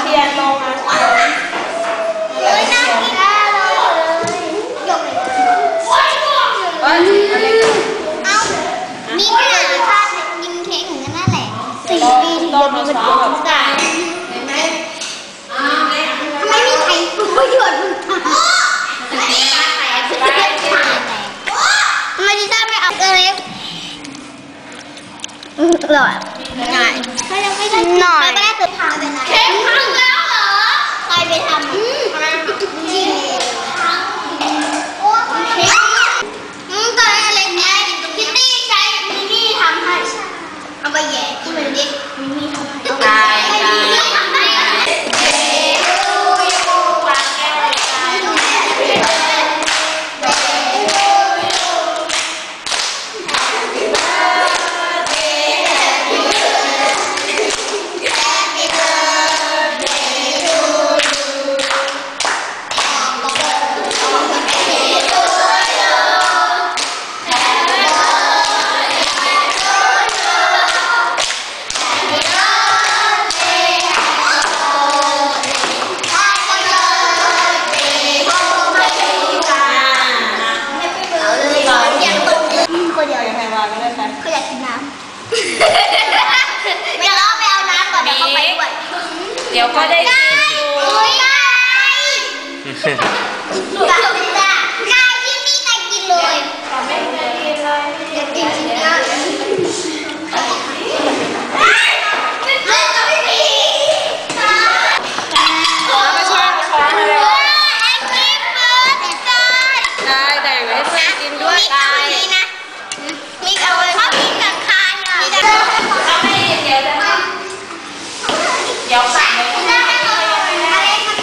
เทียนลงอะเฮ้ยน่ากินมากเลยหยกเอ้ยอันเล็กเอ้ามีขนาดชาติกินเค้กเหมือนกันนั่นแหละสี่ปีถึงต้จะนมีมะวันพร้าวเกิแบบดได้ทำไมมีไข่ปูหยดมึงทำไมดิซ่าไม่เอาเกล็กอร่อยง่ายก็ยังไม่ได้หน่อยไม่ได้สุดทางเป็นไรเค้ก คนเดียวใครใครวางก็ได้ใครเขาอยากกินน้ำเดี๋ยวเราไปเอาน้ำก่อนเดี๋ยวเขาไปด้วยเดี๋ยวก็ได้ ได้โอ้ยได้ ได้ได้ได้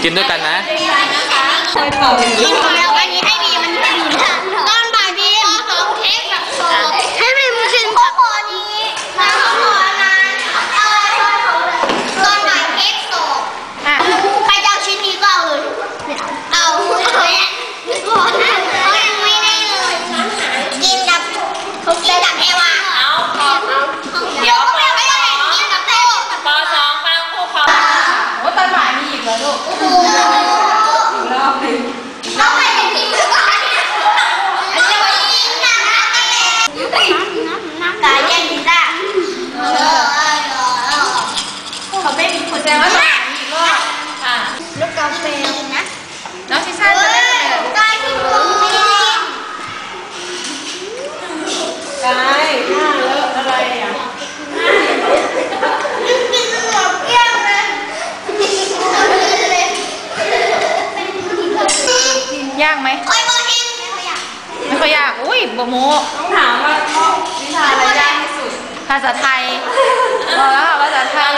กินด้วยกันนะคอยเป่าอย่างกินี้นของเราอันนี้ให้บีมันำตายแย่งกินได้เออเขาไม่มีคนแจ้งว่าต้องอีกรอบอะ ลูกกาแฟนะ น้องชิซ่า บโมต้องถามว่าวิชาอะไรยากที่สุด ภาษาไทยบอกแล้วค่ะภาษาไทย